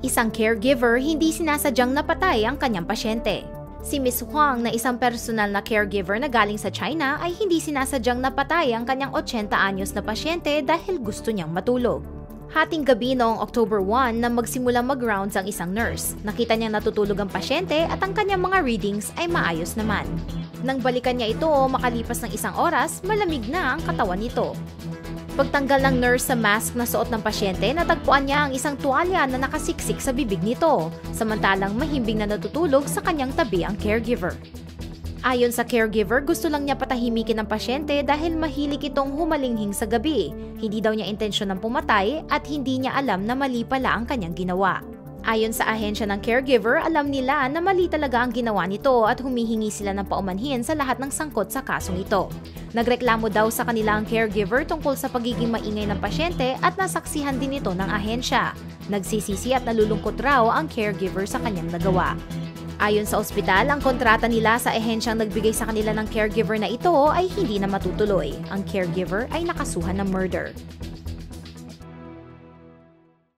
Isang caregiver hindi sinasadyang napatay ang kanyang pasyente. Si Miss Huang na isang personal na caregiver na galing sa China ay hindi sinasadyang napatay ang kanyang 80 anyos na pasyente dahil gusto niyang matulog. Hating gabi noong October 1 na magsimula mag-rounds ang isang nurse. Nakita niyang natutulog ang pasyente at ang kanyang mga readings ay maayos naman. Nang balikan niya ito makalipas ng isang oras, malamig na ang katawan nito. Pagtanggal ng nurse sa mask na suot ng pasyente, natagpuan niya ang isang tuwalya na nakasiksik sa bibig nito, samantalang mahimbing na natutulog sa kanyang tabi ang caregiver. Ayon sa caregiver, gusto lang niya patahimikin ang pasyente dahil mahilig itong humalinghing sa gabi. Hindi daw niya intensyon ng pumatay at hindi niya alam na mali pala ang kanyang ginawa. Ayon sa ahensya ng caregiver, alam nila na mali talaga ang ginawa nito at humihingi sila ng paumanhin sa lahat ng sangkot sa kasong ito. Nagreklamo daw sa kanila ang caregiver tungkol sa pagiging maingay ng pasyente at nasaksihan din ito ng ahensya. Nagsisisi at nalulungkot raw ang caregiver sa kanyang nagawa. Ayon sa ospital, ang kontrata nila sa ehensyang nagbigay sa kanila ng caregiver na ito ay hindi na matutuloy. Ang caregiver ay nakasuhan ng murder.